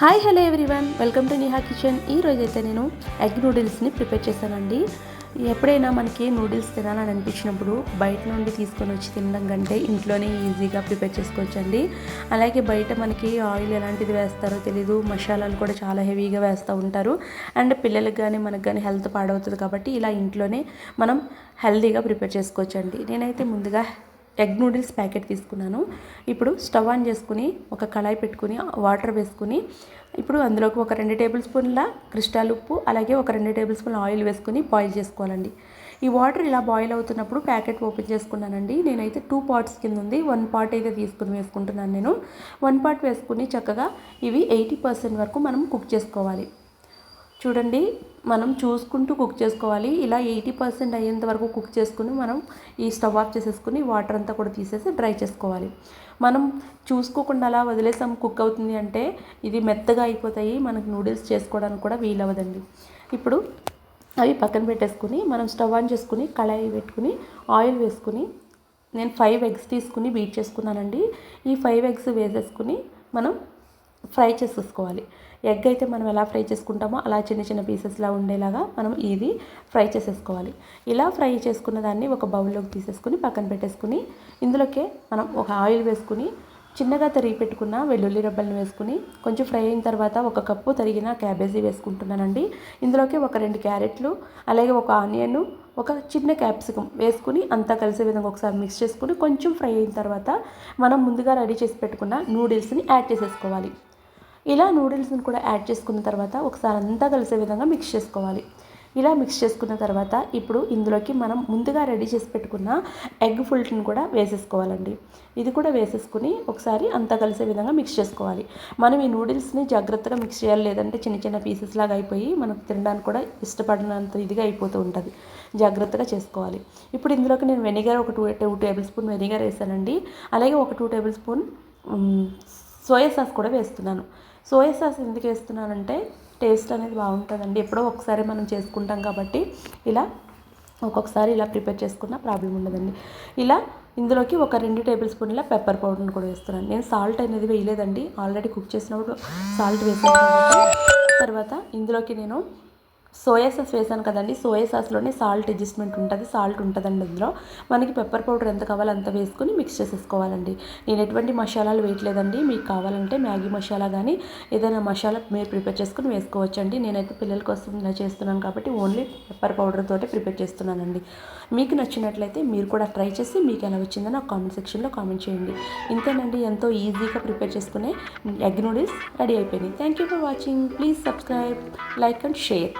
Hi hello everyone. Welcome to Niha kitchen. ఈ రోజైతే నేను ఎగ్ నూడిల్స్ని ప్రిపేర్ చేశానండి. ఎప్పుడైనా మనకి నూడిల్స్ తినాలని అనిపించినప్పుడు బయట నుండి తీసుకొని వచ్చి తినడం కంటే ఇంట్లోనే ఈజీగా ప్రిపేర్ చేసుకోవచ్చండి. అలాగే బయట మనకి ఆయిల్ ఎలాంటిది వేస్తారో తెలీదు. మసాలాలు కూడా చాలా హెవీగా వేస్తూ ఉంటారు. అండ్ పిల్లలకు కానీ మనకు కానీ హెల్త్ పాడవుతుంది కాబట్టి ఇలా ఇంట్లోనే మనం హెల్తీగా ప్రిపేర్ చేసుకోవచ్చండి. నేనైతే ముందుగా ఎగ్ నూడిల్స్ ప్యాకెట్ తీసుకున్నాను. ఇప్పుడు స్టవ్ ఆన్ చేసుకుని ఒక కళాయి పెట్టుకుని వాటర్ వేసుకుని ఇప్పుడు అందులోకి ఒక రెండు టేబుల్ స్పూన్ల క్రిస్టాల్ ఉప్పు అలాగే ఒక రెండు టేబుల్ స్పూన్ల ఆయిల్ వేసుకుని బాయిల్ చేసుకోవాలండి. ఈ వాటర్ ఇలా బాయిల్ అవుతున్నప్పుడు ప్యాకెట్ ఓపెన్ చేసుకున్నానండి. నేనైతే టూ పార్ట్స్ కింద ఉంది. వన్ పార్ట్ అయితే తీసుకుని వేసుకుంటున్నాను నేను. వన్ పార్ట్ వేసుకుని చక్కగా ఇవి ఎయిటీ పర్సెంట్ వరకు మనం కుక్ చేసుకోవాలి. చూడండి మనం చూసుకుంటూ కుక్ చేసుకోవాలి. ఇలా ఎయిటీ పర్సెంట్ అయ్యేంత వరకు కుక్ చేసుకుని మనం ఈ స్టవ్ ఆఫ్ చేసేసుకుని వాటర్ అంతా కూడా తీసేసి డ్రై చేసుకోవాలి. మనం చూసుకోకుండా అలా వదిలేసాం కుక్ అవుతుంది అంటే ఇది మెత్తగా అయిపోతాయి. మనకు నూడిల్స్ చేసుకోవడానికి కూడా వీలవ్వదండి. ఇప్పుడు అవి పక్కన పెట్టేసుకుని మనం స్టవ్ ఆన్ చేసుకుని కళాయి పెట్టుకుని ఆయిల్ వేసుకుని నేను ఫైవ్ ఎగ్స్ తీసుకుని బీట్ చేసుకున్నానండి. ఈ ఫైవ్ ఎగ్స్ వేసేసుకుని మనం ఫ్రై చేసేసుకోవాలి. ఎగ్ అయితే మనం ఎలా ఫ్రై చేసుకుంటామో అలా చిన్న చిన్న పీసెస్లా ఉండేలాగా మనం ఇది ఫ్రై చేసేసుకోవాలి. ఇలా ఫ్రై చేసుకున్న దాన్ని ఒక బౌల్లోకి తీసేసుకుని పక్కన పెట్టేసుకుని ఇందులోకే మనం ఒక ఆయిల్ వేసుకుని చిన్నగా తరిగి పెట్టుకున్న వెల్లుల్లి రబ్బల్ని వేసుకుని కొంచెం ఫ్రై అయిన తర్వాత ఒక కప్పు తరిగిన క్యాబేజీ వేసుకుంటున్నానండి. ఇందులోకి ఒక రెండు క్యారెట్లు అలాగే ఒక ఆనియన్ ఒక చిన్న క్యాప్సికం వేసుకుని అంతా కలిసే విధంగా ఒకసారి మిక్స్ చేసుకుని కొంచెం ఫ్రై అయిన తర్వాత మనం ముందుగా రెడీ చేసి పెట్టుకున్న నూడిల్స్ని యాడ్ చేసేసుకోవాలి. ఇలా నూడిల్స్ని కూడా యాడ్ చేసుకున్న తర్వాత ఒకసారి అంతా కలిసే విధంగా మిక్స్ చేసుకోవాలి. ఇలా మిక్స్ చేసుకున్న తర్వాత ఇప్పుడు ఇందులోకి మనం ముందుగా రెడీ చేసి పెట్టుకున్న ఎగ్ ఫుల్ట్ని కూడా వేసేసుకోవాలండి. ఇది కూడా వేసేసుకుని ఒకసారి అంతా కలిసే విధంగా మిక్స్ చేసుకోవాలి. మనం ఈ నూడిల్స్ని జాగ్రత్తగా మిక్స్ చేయాలి లేదంటే చిన్న చిన్న పీసెస్ లాగా అయిపోయి మనకు తినడానికి కూడా ఇష్టపడినంత ఇదిగా అయిపోతూ ఉంటుంది. జాగ్రత్తగా చేసుకోవాలి. ఇప్పుడు ఇందులోకి నేను వెనిగర్ ఒక two two tablespoon vinegar వేసానండి. అలాగే ఒక two tablespoon soya sauce కూడా వేస్తున్నాను. సోయా సాస్ ఎందుకు వేస్తున్నానంటే టేస్ట్ అనేది బాగుంటుందండి. ఎప్పుడో ఒకసారి మనం చేసుకుంటాం కాబట్టి ఇలా ఒక్కొక్కసారి ఇలా ప్రిపేర్ చేసుకున్న ప్రాబ్లం ఉండదండి. ఇలా ఇందులోకి ఒక రెండు టేబుల్ స్పూన్ల పెప్పర్ పౌడర్ని కూడా వేస్తున్నాను. నేను సాల్ట్ అనేది వేయలేదండి. ఆల్రెడీ కుక్ చేసినప్పుడు సాల్ట్ వేసాను తర్వాత ఇందులోకి నేను సోయా సాస్ వేసాను కదండి. సోయా సాస్లోనే సాల్ట్ అడ్జస్ట్మెంట్ ఉంటుంది సాల్ట్ ఉంటుందండి అందులో మనకి పెప్పర్ పౌడర్ ఎంత కావాలో అంత వేసుకుని మిక్స్ చేసేసుకోవాలండి. నేను ఎటువంటి మసాలాలు వేయట్లేదండి. మీకు కావాలంటే మ్యాగీ మసాలా కానీ ఏదైనా మసాలా మీరు ప్రిపేర్ చేసుకుని వేసుకోవచ్చండి. నేనైతే పిల్లల కోసం ఇలా చేస్తున్నాను కాబట్టి ఓన్లీ పెప్పర్ పౌడర్ తోటే ప్రిపేర్ చేస్తున్నానండి. మీకు నచ్చినట్లయితే మీరు కూడా ట్రై చేసి మీకు ఎలా వచ్చిందో నాకు కామెంట్ సెక్షన్లో కామెంట్ చేయండి. ఇంతేనండి. ఎంతో ఈజీగా ప్రిపేర్ చేసుకునే ఎగ్ నూడిల్స్ రెడీ అయిపోయింది thank you for watching. Please subscribe like and share.